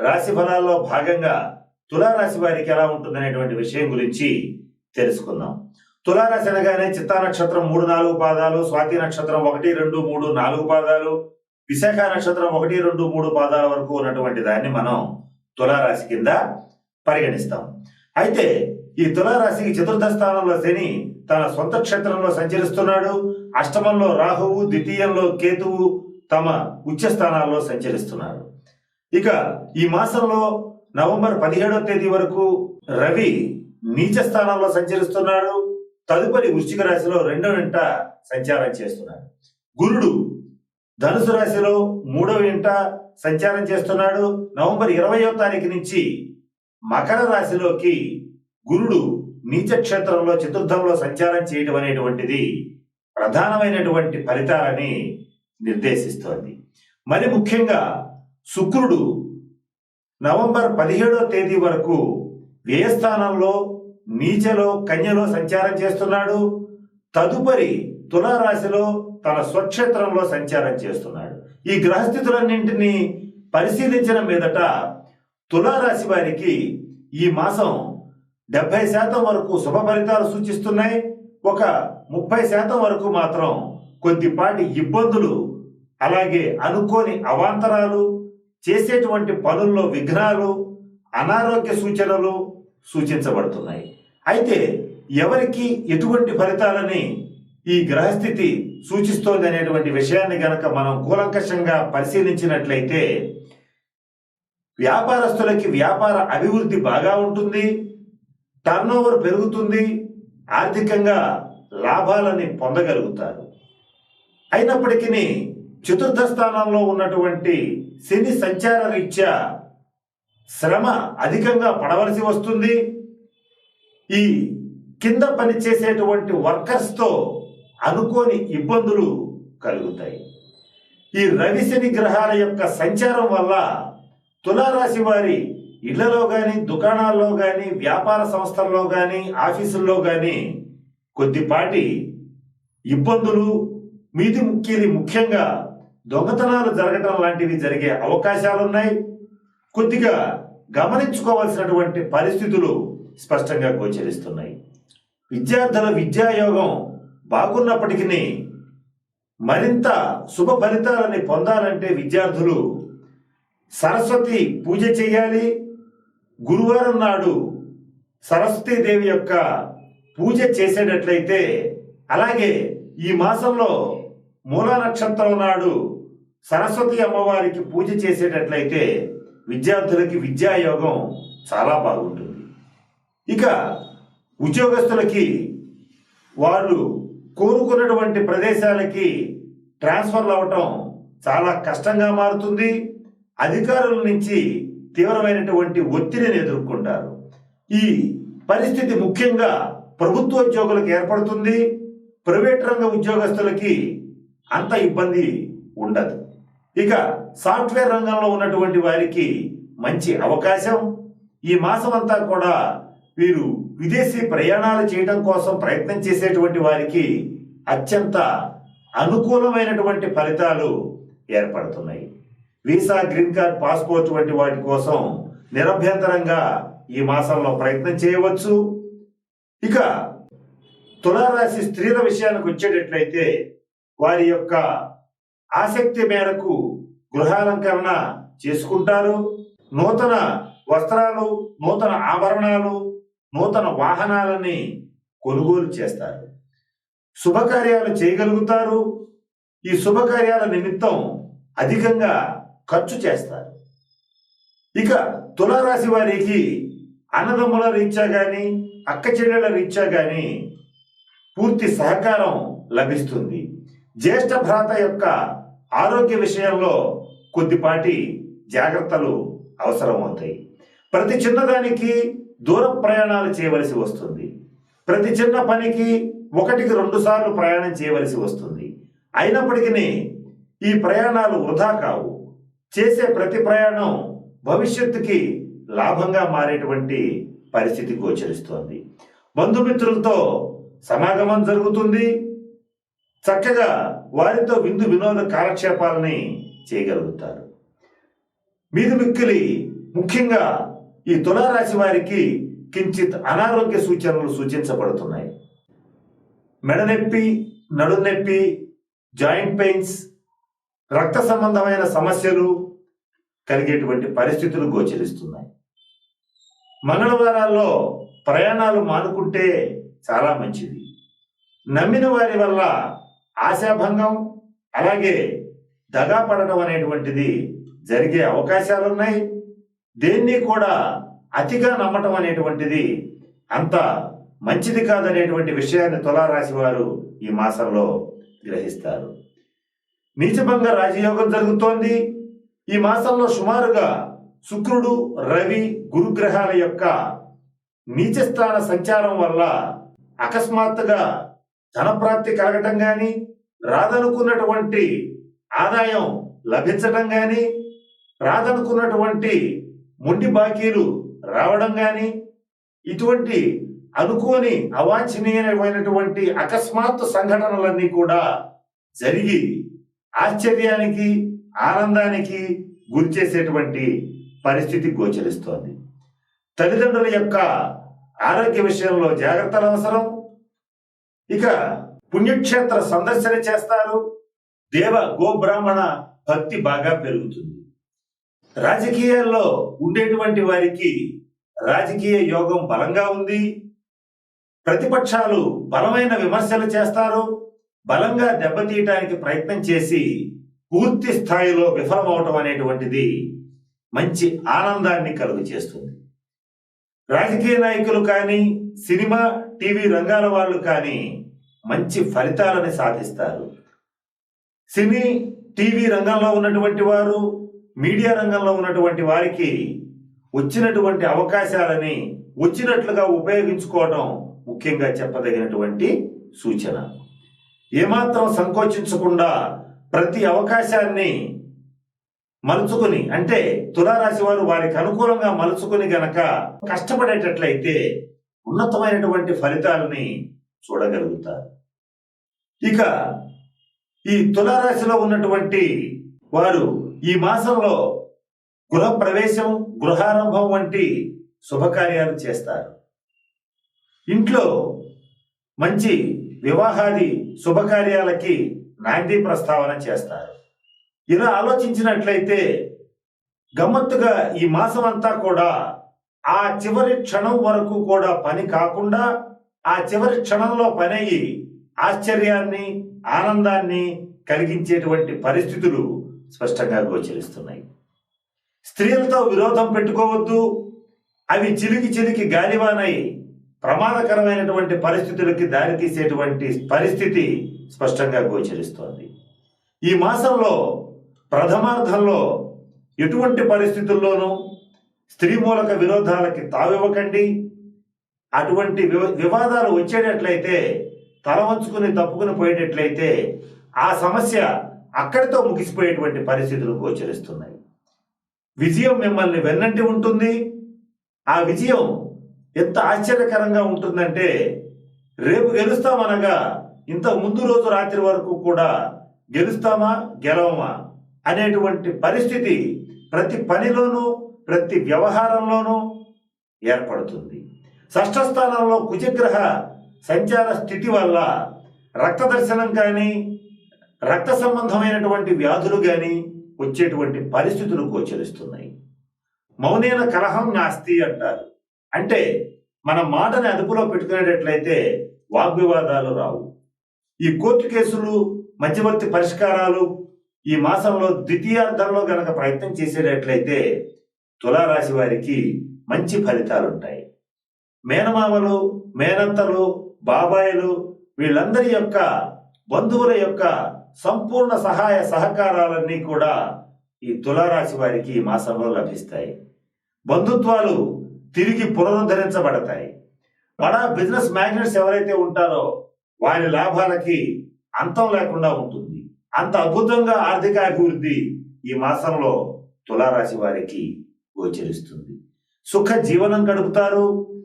రాశి ఫలాల్లో భాగంగా తులారాశి వారికి ఎలా ఉంటుందనేటువంటి విషయం గురించి తెలుసుకుందాం. తులారాశి అనగానే చిత్తా నక్షత్రం మూడు నాలుగు పాదాలు స్వాతి నక్షత్రం ఒకటి రెండు మూడు నాలుగు పాదాలు విశాఖ నక్షత్రం ఒకటి రెండు మూడు పాదాల వరకు ఉన్నటువంటి దాన్ని మనం తులారాశి కింద పరిగణిస్తాం. అయితే ఈ తులారాశికి చతుర్థ స్థానంలో శని తన సొంత క్షేత్రంలో సంచరిస్తున్నాడు. అష్టమంలో రాహువు ద్వితీయంలో కేతువు తమ ఉచ్చ స్థానాల్లో సంచరిస్తున్నారు. ఇక ఈ మాసంలో నవంబర్ పదిహేడవ తేదీ వరకు రవి నీచ స్థానంలో సంచరిస్తున్నాడు. తదుపరి వృశ్చిక రాశిలో రెండో ఇంట సంచారం చేస్తున్నాడు. గురుడు ధనుసు రాశిలో మూడవ ఇంట సంచారం చేస్తున్నాడు. నవంబర్ ఇరవయో తారీఖు నుంచి మకర రాశిలోకి గురుడు నీచ క్షేత్రంలో చతుర్థంలో సంచారం చేయడం అనేటువంటిది ప్రధానమైనటువంటి ఫలితాలని నిర్దేశిస్తోంది. మరి ముఖ్యంగా శుక్రుడు నవంబర్ పదిహేడో తేదీ వరకు వ్యయస్థానంలో నీచలో కన్యలో సంచారం చేస్తున్నాడు. తదుపరి తులారాశిలో తన స్వక్షేత్రంలో సంచారం చేస్తున్నాడు. ఈ గ్రహస్థితులన్నింటినీ పరిశీలించడం మీదట తులారాశి వారికి ఈ మాసం డెబ్బై శాతం వరకు శుభ ఫలితాలు సూచిస్తున్నాయి. ఒక ముప్పై శాతం వరకు మాత్రం కొద్దిపాటి ఇబ్బందులు అలాగే అనుకోని అవాంతరాలు చేసేటువంటి పనుల్లో విఘ్నాలు అనారోగ్య సూచనలు సూచించబడుతున్నాయి. అయితే ఎవరికి ఎటువంటి ఫలితాలని ఈ గ్రహస్థితి సూచిస్తోంది అనేటువంటి విషయాన్ని గనక మనం కూలంకషంగా పరిశీలించినట్లయితే వ్యాపారస్తులకి వ్యాపార అభివృద్ధి బాగా ఉంటుంది టర్నోవర్ పెరుగుతుంది ఆర్థికంగా లాభాలని పొందగలుగుతారు. అయినప్పటికీ చతుర్థ స్థానంలో ఉన్నటువంటి శని సంచార రీత్యా శ్రమ అధికంగా పడవలసి వస్తుంది. ఈ కింద పనిచేసేటువంటి వర్కర్స్తో అనుకోని ఇబ్బందులు కలుగుతాయి. ఈ రవి శని గ్రహాల యొక్క సంచారం వల్ల తులారాశి వారి ఇళ్ళలో కానీ దుకాణాల్లో కానీ వ్యాపార సంస్థల్లో కానీ ఆఫీసుల్లో కానీ కొద్దిపాటి ఇబ్బందులు మీది ముఖ్యది ముఖ్యంగా దొంగతనాలు జరగటం లాంటివి జరిగే అవకాశాలు ఉన్నాయి కొద్దిగా గమనించుకోవాల్సినటువంటి పరిస్థితులు స్పష్టంగా గోచరిస్తున్నాయి. విద్యార్థుల విద్యాయోగం బాగున్నప్పటికీ మరింత శుభ ఫలితాలని పొందాలంటే విద్యార్థులు సరస్వతి పూజ చేయాలి. గురువారం నాడు సరస్వతీదేవి యొక్క పూజ చేసేటట్లయితే అలాగే ఈ మాసంలో మూల నక్షత్రం నాడు సరస్వతి అమ్మవారికి పూజ చేసేటట్లయితే విద్యార్థులకి విద్యాయోగం చాలా బాగుంటుంది. ఇక ఉద్యోగస్తులకి వాళ్ళు కోరుకున్నటువంటి ప్రదేశాలకి ట్రాన్స్ఫర్లు అవటం చాలా కష్టంగా మారుతుంది. అధికారుల నుంచి తీవ్రమైనటువంటి ఒత్తిడిని ఎదుర్కొంటారు. ఈ పరిస్థితి ముఖ్యంగా ప్రభుత్వ ఉద్యోగులకు ఏర్పడుతుంది. ప్రైవేట్ రంగ ఉద్యోగస్తులకి అంత ఇబ్బంది ఉండదు. ఇక సాఫ్ట్వేర్ రంగంలో ఉన్నటువంటి వారికి మంచి అవకాశం. ఈ మాసం అంతా కూడా వీరు విదేశీ ప్రయాణాలు చేయడం కోసం ప్రయత్నం చేసేటువంటి వారికి అత్యంత అనుకూలమైనటువంటి ఫలితాలు ఏర్పడుతున్నాయి. వీసా గ్రీన్ కార్డ్ పాస్పోర్ట్ వంటి వాటి కోసం నిరభ్యంతరంగా ఈ మాసంలో ప్రయత్నం చేయవచ్చు. ఇక తులారాశి స్త్రీల విషయానికి వచ్చేటట్లయితే వారి యొక్క ఆసక్తి మేరకు గృహాలంకరణ చేసుకుంటారు. నూతన వస్త్రాలు నూతన ఆభరణాలు నూతన వాహనాలని కొనుగోలు చేస్తారు. శుభకార్యాలు చేయగలుగుతారు. ఈ శుభకార్యాల నిమిత్తం అధికంగా ఖర్చు చేస్తారు. ఇక తులారాశి వారికి అన్నదమ్ముల రీత్యా కానీ అక్క చెల్లెల రీత్యా కానీ పూర్తి సహకారం లభిస్తుంది. జ్యేష్ఠ భ్రాత యొక్క ఆరోగ్య విషయంలో కొద్దిపాటి జాగ్రత్తలు అవసరం అవుతాయి ప్రతి చిన్నదానికి దూర ప్రయాణాలు చేయవలసి వస్తుంది. ప్రతి చిన్న పనికి ఒకటికి రెండు సార్లు ప్రయాణం చేయవలసి వస్తుంది. అయినప్పటికీ ఈ ప్రయాణాలు వృధా కావు. చేసే ప్రతి ప్రయాణం భవిష్యత్తుకి లాభంగా మారేటువంటి పరిస్థితి గోచరిస్తోంది. బంధుమిత్రులతో సమాగమం జరుగుతుంది. చక్కగా వారితో విందు వినోద కాలక్షేపాలని చేయగలుగుతారు. మీది మిక్కిలి ముఖ్యంగా ఈ తులారాశి వారికి కించిత్ అనారోగ్య సూచనలు సూచించబడుతున్నాయి. మెడనొప్పి నడునొప్పి జాయింట్ పెయిన్స్ రక్త సంబంధమైన సమస్యలు కలిగేటువంటి పరిస్థితులు గోచరిస్తున్నాయి. మంగళవారాల్లో ప్రయాణాలు మానుకుంటే చాలా మంచిది. నమ్మిన వారి వల్ల ఆశాభంగం అలాగే దగా పడడం అనేటువంటిది జరిగే అవకాశాలున్నాయి. దేన్ని కూడా అతిగా నమ్మటం అనేటువంటిది అంత మంచిది కాదనేటువంటి విషయాన్ని తులారాశి వారు ఈ మాసంలో గ్రహిస్తారు. నీచభంగ రాజయోగం జరుగుతోంది. ఈ మాసంలో సుమారుగా శుక్రుడు రవి గురుగ్రహాల యొక్క నీచస్థాన సంచారం వల్ల అకస్మాత్తుగా ధనప్రాప్తి కలగటం కానీ రాదనుకున్నటువంటి ఆదాయం లభించటం గాని రాదనుకున్నటువంటి మొండి బాకీలు రావడం గాని ఇటువంటి అనుకోని అవాంఛనీయమైనటువంటి అకస్మాత్తు సంఘటనలన్నీ కూడా జరిగి ఆశ్చర్యానికి ఆనందానికి గురి చేసేటువంటి పరిస్థితి గోచరిస్తోంది. తల్లిదండ్రుల యొక్క ఆరోగ్య విషయంలో జాగ్రత్తలు అవసరం. ఇక పుణ్యక్షేత్ర సందర్శన చేస్తారు. దేవ గోబ్రాహ్మణ భక్తి బాగా పెరుగుతుంది. రాజకీయాల్లో ఉండేటువంటి వారికి రాజకీయ యోగం బలంగా ఉంది. ప్రతిపక్షాలు బలమైన విమర్శలు చేస్తారు. బలంగా దెబ్బతీయటానికి ప్రయత్నం చేసి పూర్తి స్థాయిలో విఫలమవటం అనేటువంటిది మంచి ఆనందాన్ని కలుగు చేస్తుంది. రాజకీయ నాయకులు కానీ సినిమా టీవీ రంగాల వాళ్ళు కానీ మంచి ఫలితాలని సాధిస్తారు. సినీ టీవీ రంగంలో ఉన్నటువంటి వారు మీడియా రంగంలో ఉన్నటువంటి వారికి వచ్చినటువంటి అవకాశాలని వచ్చినట్లుగా ఉపయోగించుకోవడం ముఖ్యంగా చెప్పదగినటువంటి సూచన. ఏమాత్రం సంకోచించకుండా ప్రతి అవకాశాన్ని మలుచుకుని అంటే తులారాశి వారు వారికి అనుకూలంగా మలుచుకుని గనక కష్టపడేటట్లయితే ఉన్నతమైనటువంటి ఫలితాలని చూడగలుగుతారు. ఇక ఈ తులారాశిలో ఉన్నటువంటి వారు ఈ మాసంలో గృహ ప్రవేశం గృహారంభం వంటి శుభకార్యాలు చేస్తారు. ఇంట్లో మంచి వివాహాది శుభకార్యాలకి నాంది ప్రస్తావన చేస్తారు. ఇలా ఆలోచించినట్లయితే గమ్మత్తుగా ఈ మాసం అంతా కూడా ఆ చివరి క్షణం వరకు కూడా పని కాకుండా ఆ చివరి క్షణంలో పని అయ్యి ఆశ్చర్యాన్ని ఆనందాన్ని కలిగించేటువంటి పరిస్థితులు స్పష్టంగా గోచరిస్తున్నాయి. స్త్రీలతో విరోధం పెట్టుకోవద్దు అవి చిలికి చిలికి గాలివానై ప్రమాదకరమైనటువంటి పరిస్థితులకి దారితీసేటువంటి పరిస్థితి స్పష్టంగా గోచరిస్తోంది. ఈ మాసంలో ప్రథమార్థంలో ఎటువంటి పరిస్థితుల్లోనూ స్త్రీ మూలక విరోధాలకి తావివ్వకండి. అటువంటి వివాదాలు వచ్చేటట్లయితే తల వంచుకుని తప్పుకుని పోయేటట్లయితే ఆ సమస్య అక్కడితో ముగిసిపోయేటువంటి పరిస్థితులు గోచరిస్తున్నాయి. విజయం మిమ్మల్ని వెన్నంటి ఉంటుంది. ఆ విజయం ఎంత ఆశ్చర్యకరంగా ఉంటుందంటే రేపు గెలుస్తామనగా ఇంత ముందు రోజు రాత్రి వరకు కూడా గెలుస్తామా గెలవమా అనేటువంటి పరిస్థితి ప్రతి పనిలోనూ ప్రతి వ్యవహారంలోనూ ఏర్పడుతుంది. షష్ఠ స్థానంలో కుజగ్రహ సంచార స్థితి వల్ల రక్త దర్శనం కానీ రక్త సంబంధమైనటువంటి వ్యాధులు కానీ వచ్చేటువంటి పరిస్థితులు గోచరిస్తున్నాయి. మౌనైన కలహం నాస్తి అంటారు. అంటే మన మాటని అదుపులో పెట్టుకునేటట్లయితే వాగ్వివాదాలు రావు. ఈ కోర్టు కేసులు మధ్యవర్తి పరిష్కారాలు ఈ మాసంలో ద్వితీయార్థంలో గనక ప్రయత్నం చేసేటట్లయితే తులారాశి వారికి మంచి ఫలితాలు ఉంటాయి మేనమామలు మేనత్తలు బాబాయిలు వీళ్ళందరి యొక్క బంధువుల యొక్క సంపూర్ణ సహాయ సహకారాలన్నీ కూడా ఈ తులారాశి వారికి ఈ మాసంలో లభిస్తాయి. బంధుత్వాలు తిరిగి పునరుద్ధరించబడతాయి. బడా బిజినెస్ మ్యాగ్నెట్స్ ఎవరైతే ఉంటారో వారి లాభాలకి అంతం లేకుండా ఉంటుంది. అంత అద్భుతంగా ఆర్థిక అభివృద్ధి ఈ మాసంలో తులారాశి వారికి గోచరిస్తుంది. సుఖ జీవనం గడుపుతారు.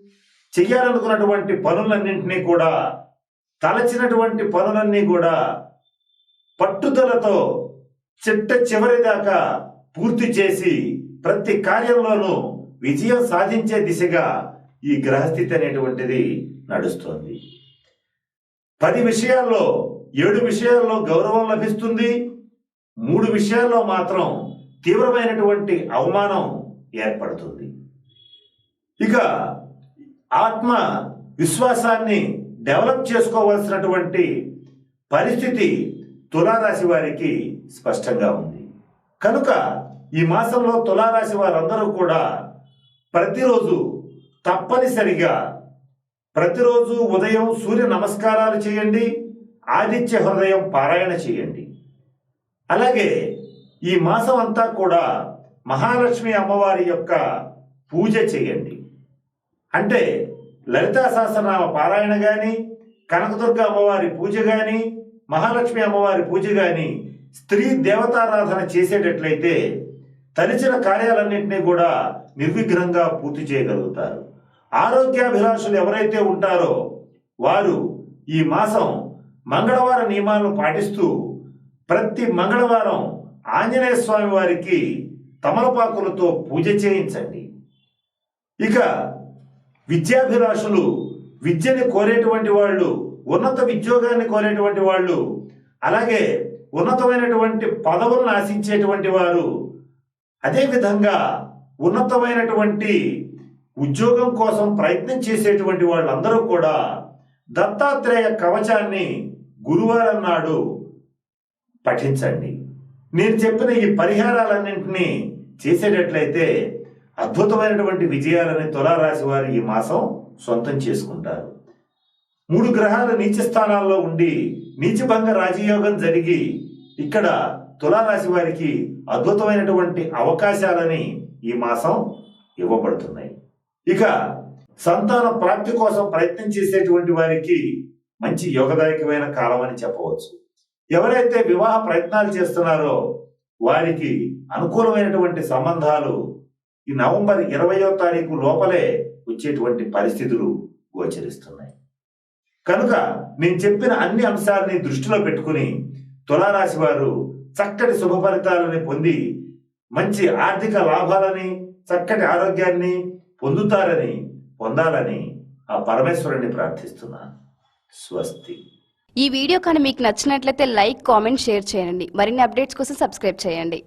చెయ్యాలనుకున్నటువంటి పనులన్నింటినీ కూడా తలచినటువంటి పనులన్నీ కూడా పట్టుదలతో చిట్ట చివరి దాకా పూర్తి చేసి ప్రతి కార్యంలోనూ విజయం సాధించే దిశగా ఈ గ్రహస్థితి అనేటువంటిది నడుస్తోంది. పది విషయాల్లో ఏడు విషయాల్లో గౌరవం లభిస్తుంది. మూడు విషయాల్లో మాత్రం తీవ్రమైనటువంటి అవమానం ఏర్పడుతుంది. ఇక ఆత్మ విశ్వాసాన్ని డెవలప్ చేసుకోవాల్సినటువంటి పరిస్థితి తులారాశి వారికి స్పష్టంగా ఉంది. కనుక ఈ మాసంలో తులారాశి వారందరూ కూడా ప్రతిరోజు తప్పనిసరిగా ప్రతిరోజు ఉదయం సూర్య నమస్కారాలు చేయండి ఆదిత్య హృదయం పారాయణ చేయండి. అలాగే ఈ మాసం అంతా కూడా మహాలక్ష్మి అమ్మవారి యొక్క పూజ చేయండి. అంటే లలితా సహస్రనామ పారాయణ గాని కనకదుర్గ అమ్మవారి పూజ గాని మహాలక్ష్మి అమ్మవారి పూజ గాని స్త్రీ దేవతారాధన చేసేటట్లయితే తలిచిన కార్యాలన్నింటినీ కూడా నిర్విఘ్నంగా పూర్తి చేయగలుగుతారు. ఆరోగ్యాభిలాషులు ఎవరైతే ఉంటారో వారు ఈ మాసం మంగళవార నియమాలను పాటిస్తూ ప్రతి మంగళవారం ఆంజనేయ స్వామి వారికి తమలపాకులతో పూజ చేయించండి. ఇక విద్యాభిలాషులు విద్యని కోరేటువంటి వాళ్ళు ఉన్నత ఉద్యోగాన్ని కోరేటువంటి వాళ్ళు అలాగే ఉన్నతమైనటువంటి పదవులను ఆశించేటువంటి వారు అదేవిధంగా ఉన్నతమైనటువంటి ఉద్యోగం కోసం ప్రయత్నం చేసేటువంటి వాళ్ళందరూ కూడా దత్తాత్రేయ కవచాన్ని గురువారం నాడు పఠించండి. నేను చెప్పిన ఈ పరిహారాలన్నింటినీ చేసేటట్లయితే అద్భుతమైనటువంటి విజయాలని తులారాశి వారు ఈ మాసం సొంతం చేసుకుంటారు. మూడు గ్రహాలు నీచ స్థానాల్లో ఉండి నీచభంగ రాజయోగం జరిగి ఇక్కడ తులారాశి వారికి అద్భుతమైనటువంటి అవకాశాలని ఈ మాసం ఇవ్వబడుతున్నాయి. ఇక సంతాన ప్రాప్తి కోసం ప్రయత్నం చేసేటువంటి వారికి మంచి యోగదాయకమైన కాలం అని చెప్పవచ్చు. ఎవరైతే వివాహ ప్రయత్నాలు చేస్తున్నారో వారికి అనుకూలమైనటువంటి సంబంధాలు ఈ నవంబర్ ఇరవయో తారీఖు లోపలే వచ్చేటువంటి పరిస్థితులు గోచరిస్తున్నాయి. కనుక నేను చెప్పిన అన్ని అంశాలని దృష్టిలో పెట్టుకుని తులారాశి వారు చక్కటి శుభ ఫలితాలని పొంది మంచి ఆర్థిక లాభాలని చక్కటి ఆరోగ్యాన్ని పొందుతారని పొందాలని ఆ పరమేశ్వరుని ప్రార్థిస్తున్నాను. స్వస్తి. ఈ వీడియో కానీ మీకు నచ్చినట్లయితే లైక్ కామెంట్ షేర్ చేయండి. మరిన్ని అప్డేట్స్ కోసం సబ్స్క్రైబ్ చేయండి.